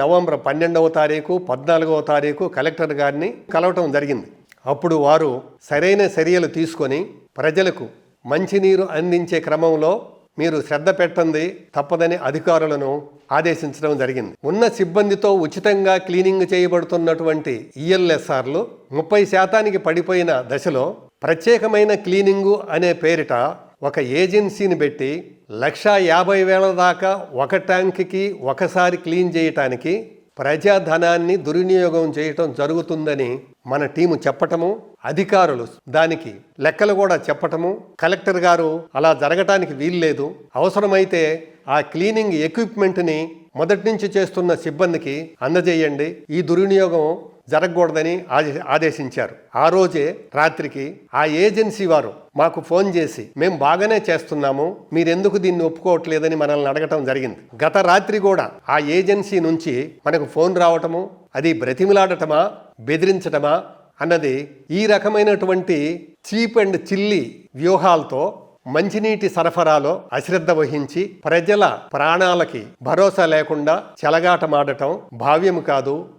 November పన్నెండవ తారీఖు పద్నాలుగవ తారీఖు కలెక్టర్ గారిని కలవటం జరిగింది. అప్పుడు వారు సరైన చర్యలు తీసుకొని ప్రజలకు మంచినీరు అందించే క్రమంలో మీరు శ్రద్ధ పెట్టండి తప్పదని అధికారులను ఆదేశించడం జరిగింది. ఉన్న సిబ్బందితో ఉచితంగా క్లీనింగ్ చేయబడుతున్నటువంటి ఈఎల్ఎస్ఆర్లు ముప్పై శాతానికి పడిపోయిన దశలో ప్రత్యేకమైన క్లీనింగు అనే పేరిట ఒక ఏజెన్సీని పెట్టి లక్షా యాభై వేల దాకా ఒక ట్యాంక్కి ఒకసారి క్లీన్ చేయటానికి ప్రజాధనాన్ని దుర్వినియోగం చేయటం జరుగుతుందని మన టీము చెప్పటము అధికారులు దానికి లెక్కలు కూడా చెప్పటము కలెక్టర్ గారు అలా జరగటానికి వీల్లేదు. అవసరమైతే ఆ క్లీనింగ్ ఎక్విప్మెంట్ని మొదటి నుంచి చేస్తున్న సిబ్బందికి అందజేయండి. ఈ దుర్వినియోగం జరగకూడదని ఆదేశించారు. ఆ రోజే రాత్రికి ఆ ఏజెన్సీ వారు మాకు ఫోన్ చేసి మేము బాగానే చేస్తున్నాము మీరెందుకు దీన్ని ఒప్పుకోవట్లేదని మనల్ని అడగటం జరిగింది. గత రాత్రి కూడా ఆ ఏజెన్సీ నుంచి మనకు ఫోన్ రావటము అది బ్రతిమిలాడటమా బెదిరించటమా అన్నది ఈ రకమైనటువంటి చీప్ అండ్ చిల్లి వ్యూహాలతో మంచినీటి సరఫరాలో అశ్రద్ధ వహించి ప్రజల ప్రాణాలకి భరోసా లేకుండా చెలగాటమాడటం భావ్యం కాదు.